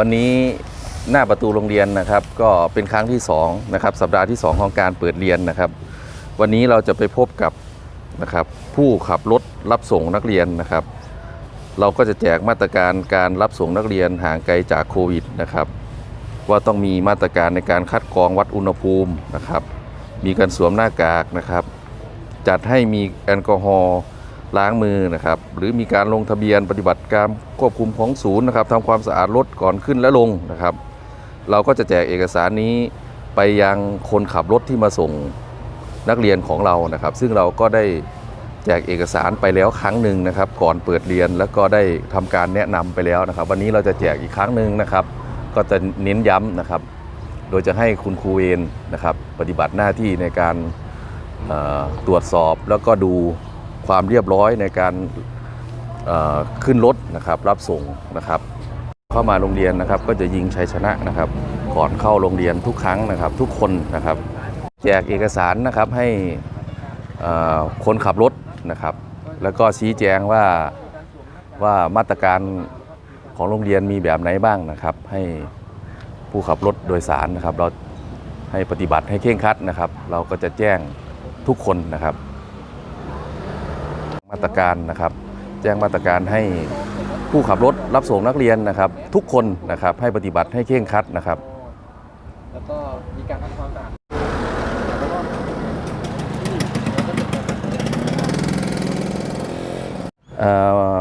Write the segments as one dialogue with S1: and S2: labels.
S1: วันนี้หน้าประตูโรงเรียนนะครับ ก็เป็นครั้งที่2นะครับสัปดาห์ที่ 2 ของการเปิดเรียนนะครับ วันนี้เราจะไปพบกับนะครับผู้ขับรถรับส่งนักเรียนนะครับ เราก็จะแจกมาตรการการรับส่งนักเรียนห่างไกลจากโควิดนะครับว่าต้องมีมาตรการในการคัดกรองวัดอุณหภูมินะครับ มีการสวมหน้ากากนะครับ จัดให้มีแอลกอฮอล์ ล้างมือนะครับ หรือมีการลงทะเบียนปฏิบัติการควบคุมของศูนย์นะครับทำความสะอาดรถก่อนขึ้นและลงนะครับ เราก็จะแจกเอกสารนี้ไปยังคนขับรถที่มาส่งนักเรียนของเรานะครับ ซึ่งเราก็ได้แจกเอกสารไปแล้วครั้งหนึ่งนะครับ ก่อนเปิดเรียนแล้วก็ได้ทำการแนะนำไปแล้วนะครับ วันนี้เราจะแจกอีกครั้งหนึ่งนะครับ ก็จะเน้นย้ำนะครับ โดยจะให้คุณครูเวนนะครับ ปฏิบัติหน้าที่ในการตรวจสอบแล้วก็ดู ความเรียบร้อยในการขึ้นรถนะครับรับส่งนะครับ เข้ามาโรงเรียนนะครับก็จะยิงชัยชนะนะครับ ก่อนเข้าโรงเรียนทุกครั้งนะครับ ทุกคนนะครับ แจกเอกสารนะครับให้คนขับรถนะครับ แล้วก็ชี้แจงว่าว่ามาตรการของโรงเรียนมีแบบไหนบ้างนะครับ ให้ผู้ขับรถโดยสารนะครับ เราให้ปฏิบัติให้เคร่งครัดนะครับ เราก็จะแจ้งทุกคนนะครับ มาตรการนะครับ แจ้งมาตรการให้ผู้ขับรถรับส่งนักเรียนนะครับ ทุกคนนะครับให้ปฏิบัติให้เคร่งครัดนะครับ
S2: แล้วก็มีการทำความสะอาดแล้วก็นี่
S1: เอ่อ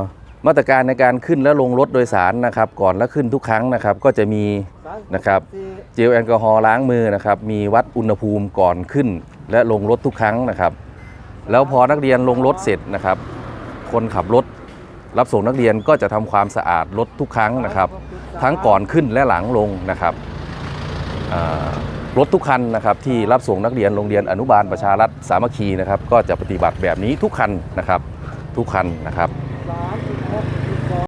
S1: มาตรการในการขึ้นและลงรถโดยสารนะครับ ก่อนและขึ้นทุกครั้งนะครับ ก็จะมีนะครับเจลแอลกอฮอล์ล้างมือนะครับ มีวัดอุณหภูมิก่อนขึ้น และลงรถทุกครั้งนะครับ แล้วพอนักเรียนลงรถเสร็จนะครับ คนขับรถรับส่งนักเรียนก็จะทำความสะอาดรถทุกครั้งนะครับ ทั้งก่อนขึ้นและหลังลงนะครับรถทุกคันนะครับที่รับส่งนักเรียนโรงเรียนอนุบาลประชารัฐสามัคคีนะครับ ก็จะปฏิบัติแบบนี้ทุกคันนะครับ ทุกคันนะครับ